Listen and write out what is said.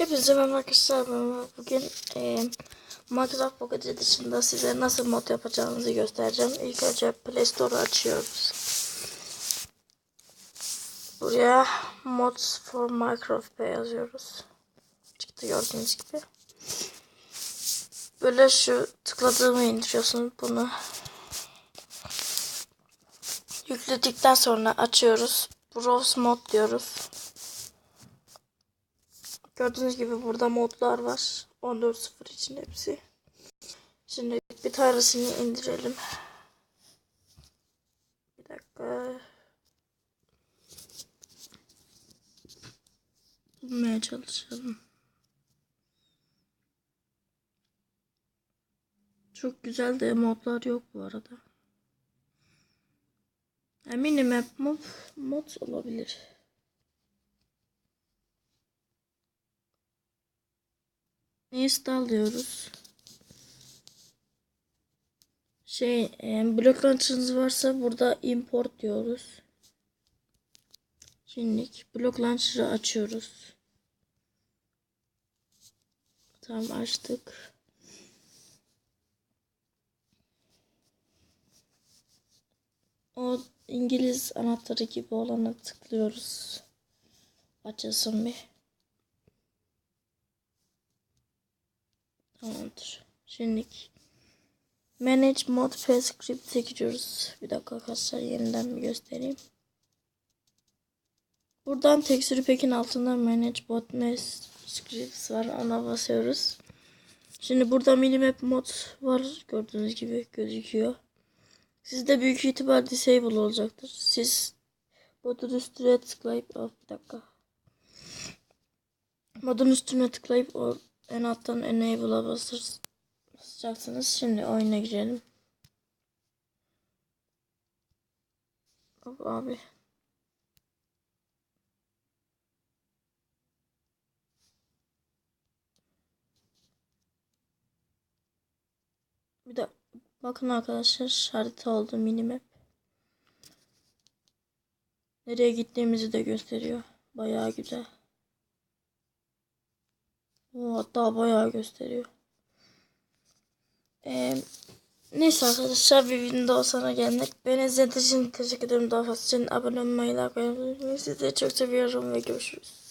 Hepinize merhaba arkadaşlar. Bugün e, Minecraft Pocket Edition'da size nasıl mod yapacağınızı göstereceğim. İlk önce Play Store'u açıyoruz. Buraya Mods for Minecraft yazıyoruz. Çıktı gördüğünüz gibi. Böyle şu tıkladığımı indiriyorsunuz bunu. Yükledikten sonra açıyoruz. Browse mod diyoruz. Gördüğünüz gibi burada modlar var. 14.0 için hepsi. Şimdi bir tanesini indirelim. Bir dakika. Bulmaya çalışalım. Çok güzel de modlar yok bu arada. Eminim hep mod, mod olabilir. Install diyoruz. Şey, e, blok launcher'ınız varsa burada import diyoruz. Şimdilik blok launcher'ı açıyoruz. Tamam açtık. O İngiliz anahtarı gibi olana tıklıyoruz. Açılsın bir. Tamamdır. Şimdi Manage Mod P Script'e giriyoruz. Bir dakika arkadaşlar yeniden bir göstereyim. Buradan Texture Pack'in altında Manage Mod P Scripts var. Ona basıyoruz. Şimdi burada Minimap mod var. Gördüğünüz gibi gözüküyor. Sizde büyük ihtimal disable olacaktır. Siz modun üstüne tıklayıp oh, bir dakika. Modun üstüne tıklayıp o en alttan enable'a basır, basacaksınız. Şimdi oyuna girelim. Hop abi. Bir de bakın arkadaşlar harita oldu minimap. Nereye gittiğimizi de gösteriyor. Bayağı güzel. Hatta bayağı gösteriyor. Ee, neyse arkadaşlar bir video sana gelmek. Beni izlediğiniz için teşekkür ederim. Daha fazla için abone olmayı, like yapmayı. Sizi çok seviyorum ve görüşürüz.